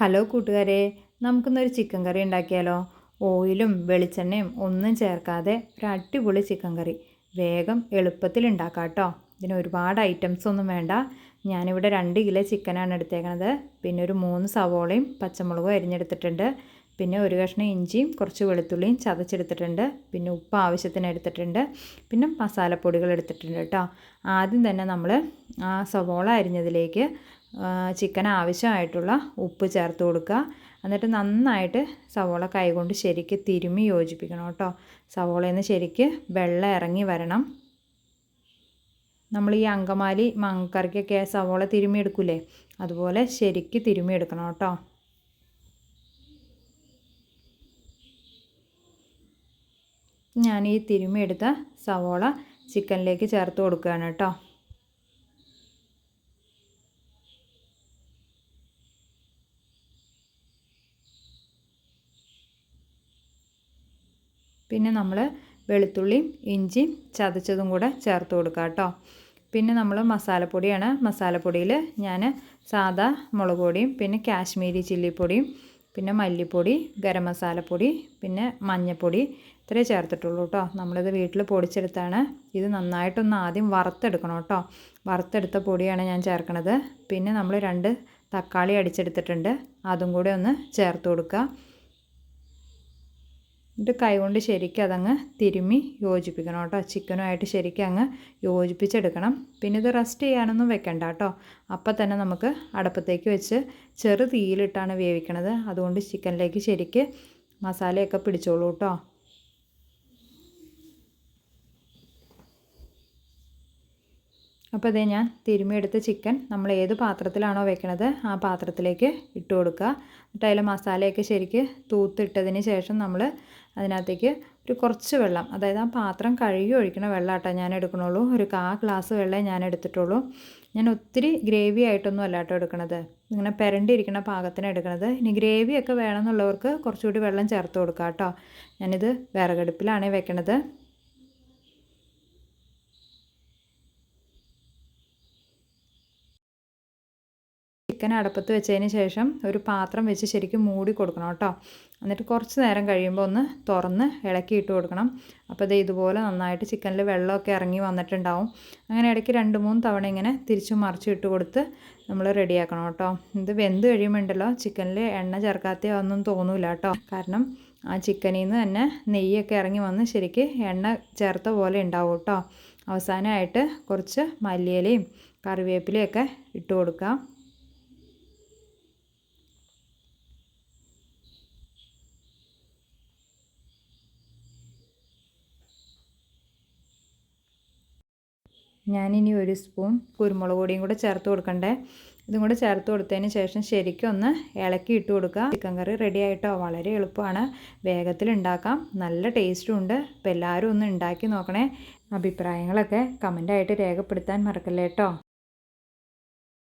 Hello കൂട്ടുകാരെ നമുക്കിന്നൊരു chicken കറി ഉണ്ടാക്കിയാലോ? ഓയിലും വെളിച്ചെണ്ണയും ഒന്നും ചേർക്കാതെ ഒരു അടിപൊളി ചിക്കൻ കറി. വേഗം എളുപ്പത്തിൽ ഉണ്ടാക്കാം കേട്ടോ. ഇതിന് ഒരുപാട് ഐറ്റംസ് ഒന്നും വേണ്ട. ഞാനിവിടെ രണ്ട് കിലോ ചിക്കനാണ് എടുത്തേക്കണത്. പിന്നെ ഒരു മൂന്ന് സവോളയും പച്ചമുളകും അരിഞ്ഞെടുത്തിട്ടുണ്ട്. പിന്നെ ഒരു കഷ്ണം ഇഞ്ചിയും കുറച്ച് വെളുത്തുള്ളിയും ചതച്ചെടുത്തിട്ടുണ്ട്. പിന്നെ ഉപ്പ് ആവശ്യത്തിന് എടുത്തിട്ടുണ്ട്. പിന്നെ മസാലപ്പൊടികൾ എടുത്തിട്ടുണ്ട് കേട്ടോ. ആദ്യം തന്നെ നമ്മൾ ആ സവോള അരിഞ്ഞതിലേക്ക് ചിക്കൻ ആവശ്യമായിട്ടുള്ള ഉപ്പ് ചേർത്ത് കൊടുക്കുക. എന്നിട്ട് നന്നായിട്ട് സവോള കൈകൊണ്ട് ശരിക്ക് തിരുമ്മി യോജിപ്പിക്കണം കേട്ടോ. സവോളയിൽ നിന്ന് ശരിക്ക് വെള്ളം ഇറങ്ങി വരണം. നമ്മൾ ഈ അങ്കമാലി മങ്കറിക്കൊക്കെ സവോള തിരുമ്മി എടുക്കൂലേ അതുപോലെ ശരിക്ക് തിരുമ്മി എടുക്കണം കേട്ടോ. ഞാൻ ഈ തിരുമ്മി എടുത്ത സവോള ചിക്കനിലേക്ക് ചേർത്ത് കൊടുക്കുകയാണ് കേട്ടോ. പിന്നെ നമ്മൾ വെളുത്തുള്ളിയും ഇഞ്ചിയും ചതച്ചതും കൂടെ ചേർത്ത് കൊടുക്കുക കേട്ടോ പിന്നെ നമ്മൾ മസാലപ്പൊടിയാണ്. മസാലപ്പൊടിയിൽ ഞാൻ സാദാ മുളക് പൊടിയും പിന്നെ കാശ്മീരി ചില്ലിപ്പൊടിയും പിന്നെ മല്ലിപ്പൊടി ഗരം മസാലപ്പൊടി പിന്നെ മഞ്ഞൾപ്പൊടി ഇത്രേ ചേർത്തിട്ടുള്ളൂ കേട്ടോ നമ്മളിത് വീട്ടിൽ പൊടിച്ചെടുത്താണ്. ഇത് നന്നായിട്ടൊന്ന് ആദ്യം വറുത്തെടുക്കണം കേട്ടോ വറുത്തെടുത്ത പൊടിയാണ് ഞാൻ ചേർക്കണത്. പിന്നെ നമ്മൾ രണ്ട് തക്കാളി അടിച്ചെടുത്തിട്ടുണ്ട്. അതും കൂടെ ഒന്ന് ചേർത്ത് കൊടുക്കുക എന്നിട്ട് കൈകൊണ്ട് ശരിക്കും അതങ്ങ് തിരുമ്മി യോജിപ്പിക്കണം കേട്ടോ. ചിക്കനുമായിട്ട് ശരിക്കും അങ്ങ് യോജിപ്പിച്ചെടുക്കണം. പിന്നെ ഇത് റെസ്റ്റ് ചെയ്യാനൊന്നും വെക്കണ്ട കേട്ടോ. അപ്പം തന്നെ നമുക്ക് അടുപ്പത്തേക്ക് വെച്ച് ചെറു തീയിലിട്ടാണ് വേവിക്കണത്. അതുകൊണ്ട് ചിക്കനിലേക്ക് ശരിക്ക് മസാലയൊക്കെ പിടിച്ചോളൂ കേട്ടോ. അപ്പോൾ ഇതേ ഞാൻ തിരുമിയെടുത്ത ചിക്കൻ നമ്മൾ ഏത് പാത്രത്തിലാണോ വെക്കണത് ആ പാത്രത്തിലേക്ക് ഇട്ട് കൊടുക്കുക. എന്നിട്ട് അതിൽ മസാലയൊക്കെ ശരിക്ക് തൂത്തിട്ടതിന് ശേഷം നമ്മൾ അതിനകത്തേക്ക് ഒരു കുറച്ച് വെള്ളം അതായത് ആ പാത്രം കഴുകി ഒഴിക്കണ വെള്ളമാട്ടോ ഞാൻ എടുക്കണുള്ളൂ. ഒരു കാ ഗ്ലാസ് വെള്ളമേ ഞാൻ എടുത്തിട്ടുള്ളൂ. ഞാൻ ഒത്തിരി ഗ്രേവി ആയിട്ടൊന്നും അല്ല കേട്ടോ എടുക്കണത്. ഇങ്ങനെ പെരണ്ടിരിക്കുന്ന പാകത്തിന് എടുക്കണത്. ഇനി ഗ്രേവിയൊക്കെ വേണമെന്നുള്ളവർക്ക് കുറച്ചുകൂടി വെള്ളം ചേർത്ത് കൊടുക്കാം കേട്ടോ. ഞാനിത് വിറകടുപ്പിലാണ് വെക്കണത്. ചിക്കൻ അടപ്പത്ത് വെച്ചതിന് ശേഷം ഒരു പാത്രം വെച്ച് ശരിക്കും മൂടി കൊടുക്കണം കേട്ടോ. എന്നിട്ട് കുറച്ച് നേരം കഴിയുമ്പോൾ ഒന്ന് തുറന്ന് ഇളക്കി ഇട്ട് കൊടുക്കണം. അപ്പോൾ ഇത് ഇതുപോലെ നന്നായിട്ട് ചിക്കനിൽ വെള്ളമൊക്കെ ഇറങ്ങി വന്നിട്ടുണ്ടാവും. അങ്ങനെ ഇടയ്ക്ക് രണ്ട് മൂന്ന് തവണ ഇങ്ങനെ തിരിച്ചു മറിച്ച് ഇട്ട് കൊടുത്ത് നമ്മൾ റെഡിയാക്കണം കേട്ടോ. ഇത് വെന്ത് കഴിയുമ്പോണ്ടല്ലോ ചിക്കനിൽ എണ്ണ ചേർക്കാത്ത ഒന്നും തോന്നില്ല കേട്ടോ. കാരണം ആ ചിക്കനിൽ നിന്ന് തന്നെ നെയ്യൊക്കെ ഇറങ്ങി വന്ന് ശരിക്ക് എണ്ണ ചേർത്ത പോലെ ഉണ്ടാവും കേട്ടോ. അവസാനമായിട്ട് കുറച്ച് മല്ലിയിലയും കറിവേപ്പിലയൊക്കെ ഇട്ട് കൊടുക്കാം. ഞാനിനി ഒരു സ്പൂൺ കുരുമുളക് പൊടിയും കൂടെ ചേർത്ത് കൊടുക്കണ്ടേ? ഇതും കൂടെ ചേർത്ത് കൊടുത്തതിന് ശേഷം ശരിക്കും ഒന്ന് ഇളക്കി ഇട്ട് കൊടുക്കുക. ചിക്കൻ കറി റെഡി ആയിട്ടോ? വളരെ എളുപ്പമാണ്. വേഗത്തിൽ ഉണ്ടാക്കാം. നല്ല ടേസ്റ്റും ഉണ്ട്. അപ്പോൾ എല്ലാവരും ഒന്ന് ഉണ്ടാക്കി നോക്കണേ. അഭിപ്രായങ്ങളൊക്കെ കമന്റായിട്ട് രേഖപ്പെടുത്താൻ മറക്കല്ലേ കേട്ടോ